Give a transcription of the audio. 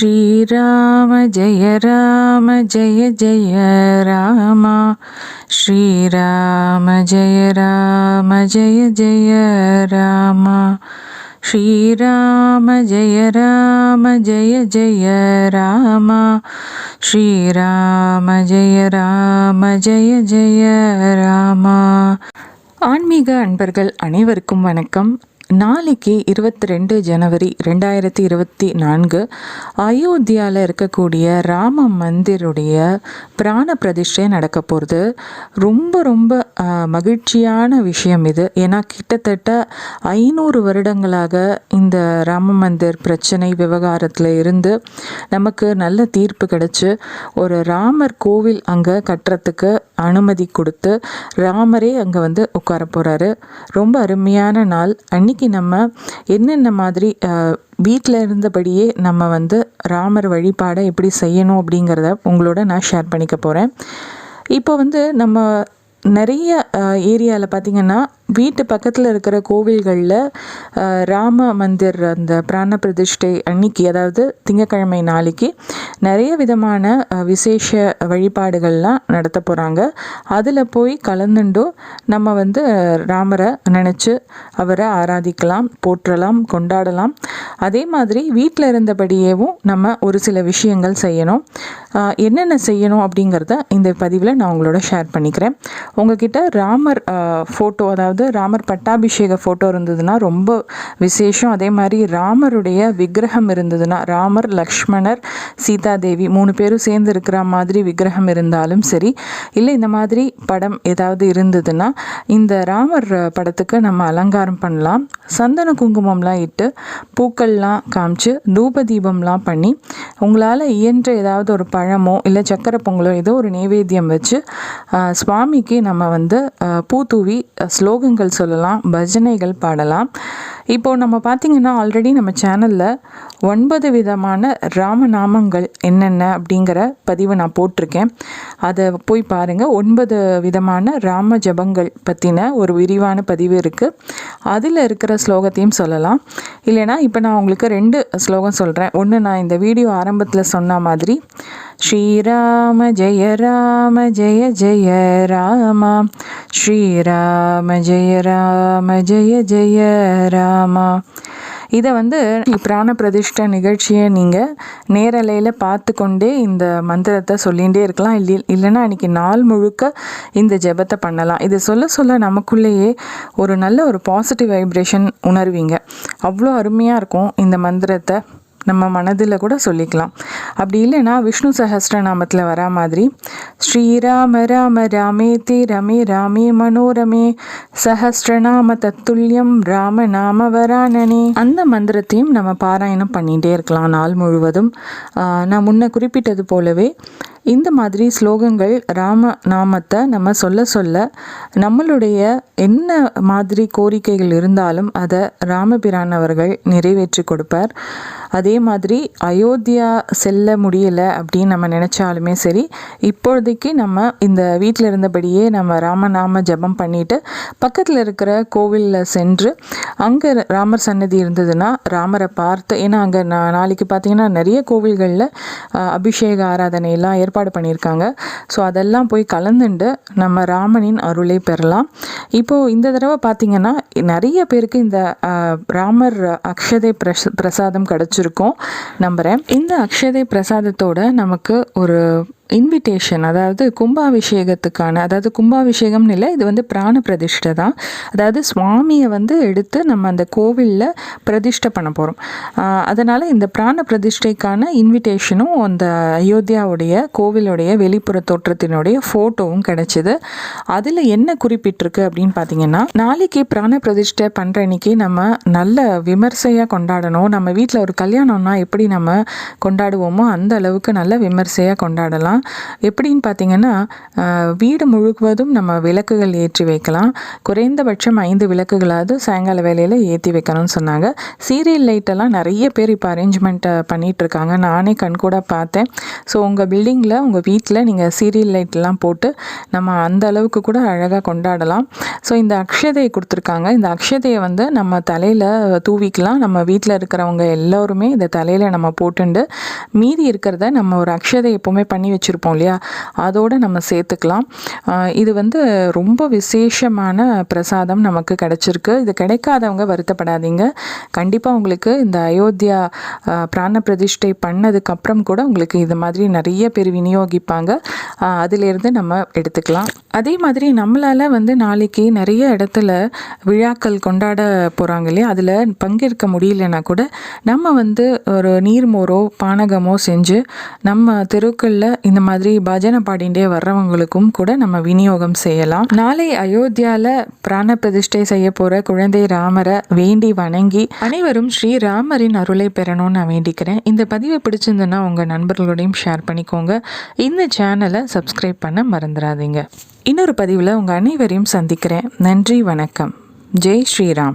ஸ்ரீராம ஜெய ராம ஜெய ஜெய ராமா. ஸ்ரீராம ஜெய ராம ஜெய ஜெய ராமா. ஸ்ரீராம ஜெய ராம ஜெய ஜெய ராமா. ஸ்ரீராம ஜெய ராம ஜெய ஜெய ராமா. ஆன்மீக அன்பர்கள் அனைவருக்கும் வணக்கம். நாளைக்கு இருபத்தி ரெண்டு ஜனவரி ரெண்டாயிரத்தி இருபத்தி நான்கு அயோத்தியாவில் இருக்கக்கூடிய ராம மந்திருடைய பிராண பிரதிஷ்டை நடக்க போகிறது ரொம்ப ரொம்ப மகிழ்ச்சியான விஷயம் இது. ஏன்னா கிட்டத்தட்ட ஐநூறு வருடங்களாக இந்த ராம மந்திர் பிரச்சனை விவகாரத்தில் இருந்து நமக்கு நல்ல தீர்ப்பு கிடச்சி ஒரு ராமர் கோவில் அங்கே கட்டுறதுக்கு அனுமதி கொடுத்து ராமரே அங்கே வந்து உட்கார போகிறாரு ரொம்ப அருமையான நாள். அன்னைக்கு நம்ம என்னென்ன மாதிரி வீட்டில் இருந்தபடியே நம்ம வந்து ராமர் வழிபாடை எப்படி செய்யணும் அப்படிங்கிறத உங்களோட நான் ஷேர் பண்ணிக்க போகிறேன் இப்போ வந்து நம்ம நிறைய ஏரியாவில் பார்த்திங்கன்னா வீட்டு பக்கத்தில் இருக்கிற கோவில்களில் ராம மந்திர் அந்த பிராண பிரதிஷ்டை அன்னைக்கு அதாவது திங்கக்கிழமை நாளைக்கு நிறைய விதமான விசேஷ வழிபாடுகள்லாம் நடத்த போகிறாங்க அதில் போய் கலந்துண்டும் நம்ம வந்து ராமரை நினச்சி அவரை ஆராதிக்கலாம் போற்றலாம் கொண்டாடலாம். அதே மாதிரி வீட்டில் இருந்தபடியேவும் நம்ம ஒரு சில விஷயங்கள் செய்யணும். என்னென்ன செய்யணும் அப்படிங்கிறத இந்த பதிவில் நான் உங்களோட ஷேர் பண்ணிக்கிறேன். உங்ககிட்ட ராமர் ஃபோட்டோ அதாவது அதாவது ராமர் பட்டாபிஷேக ஃபோட்டோ இருந்ததுன்னா ரொம்ப விசேஷம். அதே மாதிரி ராமருடைய விக்கிரகம் இருந்ததுன்னா ராமர் லக்ஷ்மணர் சீதாதேவி மூணு பேரும் சேர்ந்து இருக்கிற மாதிரி விக்கிரகம் இருந்தாலும் சரி இல்லை இந்த மாதிரி படம் ஏதாவது இருந்ததுன்னா இந்த ராமர் படத்துக்கு நம்ம அலங்காரம் பண்ணலாம். சந்தன குங்குமம்லாம் இட்டு பூக்கள்லாம் காமிச்சு தூப தீபம்லாம் பண்ணி உங்களால் இயன்ற ஏதாவது ஒரு பழமோ இல்லை சக்கரை பொங்கலோ ஏதோ ஒரு நைவேத்தியம் வச்சு சுவாமிக்கு நம்ம வந்து பூ தூவி ஸ்லோகம் ஸ்லோகங்கள் சொல்லலாம் பஜனைகள் பாடலாம். இப்போது நம்ம பார்த்திங்கன்னா ஆல்ரெடி நம்ம சேனலில் ஒன்பது விதமான ராமநாமங்கள் என்னென்ன அப்படிங்கிற பதிவை நான் போட்டிருக்கேன். அதை போய் பாருங்கள் ஒன்பது விதமான ராம ஜபங்கள் பற்றின ஒரு விரிவான பதிவு இருக்குது அதில் இருக்கிற ஸ்லோகத்தையும் சொல்லலாம். இல்லைனா இப்போ நான் உங்களுக்கு ரெண்டு ஸ்லோகம் சொல்கிறேன் ஒன்று நான் இந்த வீடியோ ஆரம்பத்தில் சொன்ன மாதிரி ஸ்ரீராம ஜெய ராம ஜெய ஜெய ராம. ஸ்ரீராம ஜெய ராம ஜெய ஜெய ராமா. இதை வந்து பிராண பிரதிஷ்ட நிகழ்ச்சியை நீங்கள் நேரலையில் பார்த்து கொண்டே இந்த மந்திரத்தை சொல்லிகிட்டே இருக்கலாம். இல்லை இல்லைன்னா அன்றைக்கி நாள் முழுக்க இந்த ஜெபத்தை பண்ணலாம். இதை சொல்ல சொல்ல நமக்குள்ளேயே ஒரு நல்ல ஒரு பாசிட்டிவ் வைப்ரேஷன் உணர்வீங்க. அவ்வளோ அருமையாக இருக்கும் இந்த மந்திரத்தை. நம்ம மனதில் கூட சொல்லிக்கலாம். அப்படி இல்லைன்னா விஷ்ணு சஹஸ்ரநாமத்தில் வரா மாதிரி ஸ்ரீராம ராம ராமே தே ரமே ராமே மனோரமே சஹஸ்ரநாம தத்துல்யம் ராம நாம வரானனே. அந்த மந்திரத்தையும் நம்ம பாராயணம் பண்ணிகிட்டே இருக்கலாம் நாள் முழுவதும். நான் முன்ன குறிப்பிட்டது போலவே இந்த மாதிரி ஸ்லோகங்கள் ராம நாமத்தை நம்ம சொல்ல சொல்ல நம்மளுடைய என்ன மாதிரி கோரிக்கைகள் இருந்தாலும் அதை ராமபிரான் அவர்கள் நிறைவேற்றி கொடுப்பார். அதே மாதிரி அயோத்தியா செல்ல முடியலை அப்படின்னு நம்ம நினச்சாலுமே சரி இப்பொழுதைக்கு நம்ம இந்த வீட்டில் இருந்தபடியே நம்ம ராமநாம ஜபம் பண்ணிட்டு பக்கத்தில் இருக்கிற கோவிலில் சென்று அங்கே ராமர் சன்னதி இருந்ததுன்னா ராமரை பார்த்து ஏன்னா அங்கே நாளைக்கு பார்த்தீங்கன்னா நிறைய கோவில்களில் அபிஷேக ஆராதனையெல்லாம் ஏற்பாடு ஏற்பாடு பண்ணியிருக்காங்க. ஸோ அதெல்லாம் போய் கலந்துண்டு நம்ம ராமனின் அருளை பெறலாம். இப்போது இந்த தடவை பார்த்திங்கன்னா நிறைய பேருக்கு இந்த ராமர் அக்ஷதை பிரச பிரசாதம் கிடச்சிருக்கும். நம்புகிறேன் இந்த அக்ஷதை பிரசாதத்தோட நமக்கு ஒரு இன்விடேஷன் அதாவது கும்பாபிஷேகத்துக்கான அதாவது கும்பாபிஷேகம்னு இல்லை இது வந்து பிராண பிரதிஷ்டை தான். அதாவது சுவாமியை வந்து எடுத்து நம்ம அந்த கோவிலில் பிரதிஷ்டை பண்ண போகிறோம் அதனால் இந்த பிராண பிரதிஷ்டைக்கான இன்விடேஷனும் அந்த அயோத்தியாவுடைய கோவிலுடைய வெளிப்புற தோற்றத்தினுடைய ஃபோட்டோவும் கிடச்சிது. அதில் என்ன குறிப்பிட்டிருக்கு அப்படின்னு பார்த்தீங்கன்னா நாளைக்கு பிராண பிரதிஷ்டை பண்ணுற அன்னைக்கு நம்ம நல்ல விமர்சையாக கொண்டாடணும். நம்ம வீட்டில் ஒரு கல்யாணம்னா எப்படி நம்ம கொண்டாடுவோமோ அந்த அளவுக்கு நல்ல விமர்சையாக கொண்டாடலாம். செய்யலாம் எப்படின்னு பார்த்தீங்கன்னா வீடு முழுவதும் நம்ம விளக்குகள் ஏற்றி வைக்கலாம். குறைந்தபட்சம் ஐந்து விளக்குகளாவது சாயங்கால வேலையில் ஏற்றி வைக்கணும்னு சொன்னாங்க. சீரியல் லைட்டெல்லாம் நிறைய பேர் இப்போ அரேஞ்ச்மெண்ட்டை பண்ணிகிட்ருக்காங்க நானே கண்கூட பார்த்தேன். ஸோ உங்கள் பில்டிங்கில் உங்கள் வீட்டில் நீங்கள் சீரியல் லைட்லாம் போட்டு நம்ம அந்த அளவுக்கு கூட அழகாக கொண்டாடலாம். ஸோ இந்த அக்ஷதையை கொடுத்துருக்காங்க. இந்த அக்ஷதையை வந்து நம்ம தலையில் தூவிக்கலாம். நம்ம வீட்டில் இருக்கிறவங்க எல்லோருமே இந்த தலையில் நம்ம போட்டுண்டு மீதி இருக்கிறத நம்ம ஒரு அக்ஷதை எப்போவுமே பண்ணி வச்சுருப்போம் இல்லையா? அதோடு நம்ம சேர்த்துக்கலாம். இது வந்து ரொம்ப விசேஷமான பிரசாதம் நமக்கு கிடச்சிருக்கு. இது கிடைக்காதவங்க வருத்தப்படாதீங்க. கண்டிப்பாக உங்களுக்கு இந்த அயோத்தியா பிராண பிரதிஷ்டை பண்ணதுக்கப்புறம் கூட உங்களுக்கு இது மாதிரி நிறைய பேர் விநியோகிப்பாங்க. அதிலேருந்து நம்ம எடுத்துக்கலாம். அதே மாதிரி நம்மளால் வந்து நாளைக்கு நிறைய இடத்துல விழாக்கள் கொண்டாட போகிறாங்க இல்லையா? அதில் பங்கேற்க முடியலன்னா கூட நம்ம வந்து ஒரு நீர்மோரோ பானகமோ செஞ்சு நம்ம தெருக்களில் இந்த மாதிரி பஜனை பாடிண்டே வர்றவங்களுக்கும் கூட நம்ம விநியோகம் செய்யலாம். நாளை அயோத்தியாவில் பிராண பிரதிஷ்டை செய்ய போகிற குழந்தை ராமரை வேண்டி வணங்கி அனைவரும் ஸ்ரீ ராமரின் அருளை பெறணும்னு நான் வேண்டிக்கிறேன். இந்த பதிவு பிடிச்சிருந்ததுன்னா உங்கள் நண்பர்களோடையும் ஷேர் பண்ணிக்கோங்க. இந்த சேனலை சப்ஸ்கிரைப் பண்ண மறந்துடாதீங்க. இன்னொரு பதிவில் உங்கள் அனைவரையும் சந்திக்கிறேன். நன்றி வணக்கம். ஜெய் ஸ்ரீராம்.